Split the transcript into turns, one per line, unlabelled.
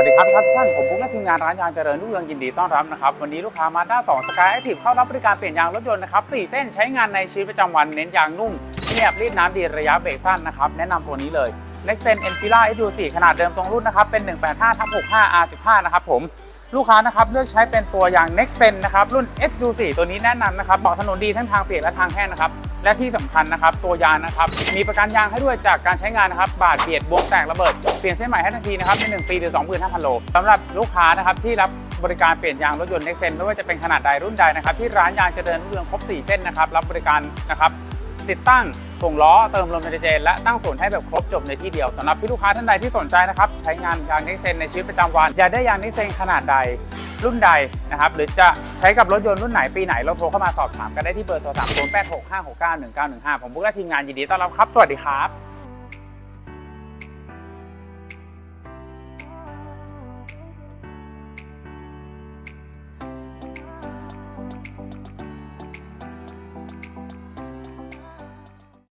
วัสดีครับทุกท่านผมบุ๊กและทีมงานร้านยางเจริญรุ่งเรืองยินดีต้อนรับนะครับ วันนี้ลูกค้ามาด้า2สกายแอคทีฟเข้ารับบริการเปลี่ยนยางรถยนต์นะครับ4เส้นใช้งานในชีวิตประจำวันเน้นยางนุ่มเงียบรีดน้ำดีระยะเบรกสั้นนะครับ แนะนำตัวนี้เลย n e x e n Enfila SU4 ขนาดเดิมตรงรุ่นนะครับ เป็น 185ทับ65 R15 นะครับผมลูกค้านะครับเลือกใช้เป็นตัวยาง Nexen นะครับรุ่น SU4 ตัวนี้แนะนำนะครับบอกถนนดีทั้งทางเปียกและทางแห้งนะครับ และที่สำคัญนะครับ ตัวยางนะครับ มีประกันยางให้ด้วยจากการใช้งานนะครับ บาดเบียดบวกแตกระเบิด เปลี่ยนเส้นใหม่ให้ทันทีนะครับ ใน 1 ปีหรือ 25,000 โลสำหรับลูกค้านะครับที่รับบริการเปลี่ยนยางรถยนต์ Nexen ไม่ว่าจะเป็นขนาดใดรุ่นใดนะครับ ที่ร้านยางเจริญรุ่งเรืองครบ 4 เส้นนะครับ รับบริการนะครับ ติดตั้งส่งล้อเติมลมไนโตรเจนและตั้งศูนย์ให้แบบครบจบในที่เดียวสำหรับพี่ลูกค้าท่านใดที่สนใจนะครับใช้งานยางนิกเซนในชีวิตประจำวันอยากได้ยางนิกเซนขนาดใด รุ่นใดนะครับหรือจะใช้กับรถยนต์รุ่นไหนปีไหนเราโทรเข้ามาสอบถามกันได้ที่เบอร์โทรศัพท์0 8 6 5 6 9 1 9 1 5 ผมบุ๊กและทีมงานยินดีต้อนรับครับ สวัสดีครับ